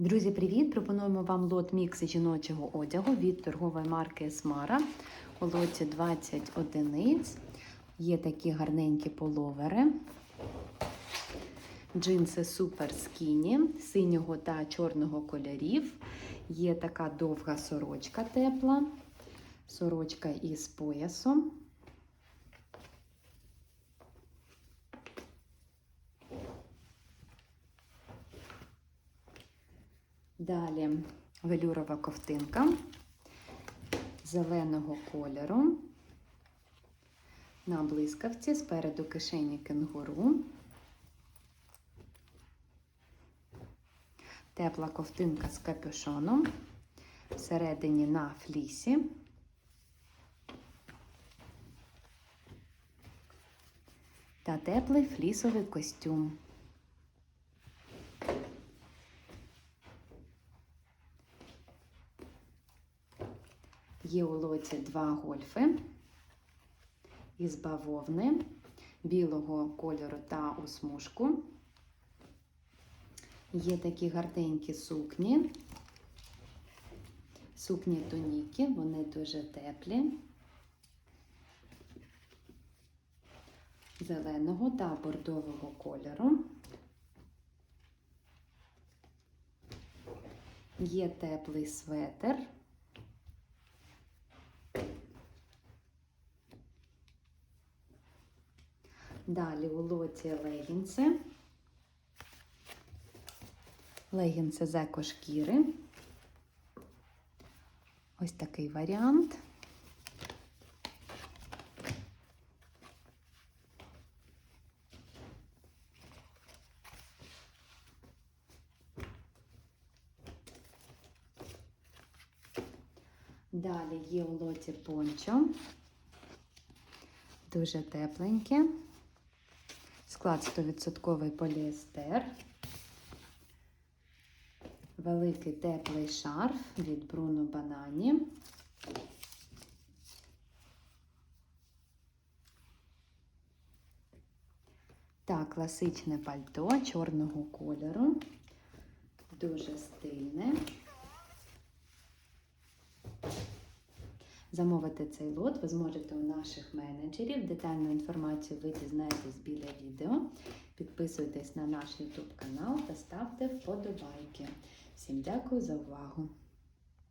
Друзі, привіт! Пропонуємо вам лот мікс жіночого одягу від торгової марки Esmara. У лоті 20 одиниць. Є такі гарненькі половери. Джинси супер скіні синього та чорного кольорів. Є така довга сорочка тепла, сорочка із поясом. Далі велюрова ковтинка зеленого кольору. На блискавці спереду кишені кенгуру. Тепла ковтинка з капюшоном. Всередині на флісі. Та теплий флісовий костюм. Є у лоті два гольфи із бавовни білого кольору та у. Є такі гарненькі сукні, сукні тоніки, вони дуже теплі, зеленого та бордового кольору. Є теплий светр. Далі у лоті легінси. Легінси з екошкіри. Ось такий варіант. Далі є у лоті пончо. Дуже тепленьке. Склад 100% поліестер. Великий теплий шарф від Bruno Banani. Та класичне пальто чорного кольору. Дуже стильне. Замовити цей лот ви зможете у наших менеджерів. Детальну інформацію ви дізнаєтесь біля відео. Підписуйтесь на наш YouTube канал та ставте вподобайки. Всім дякую за увагу!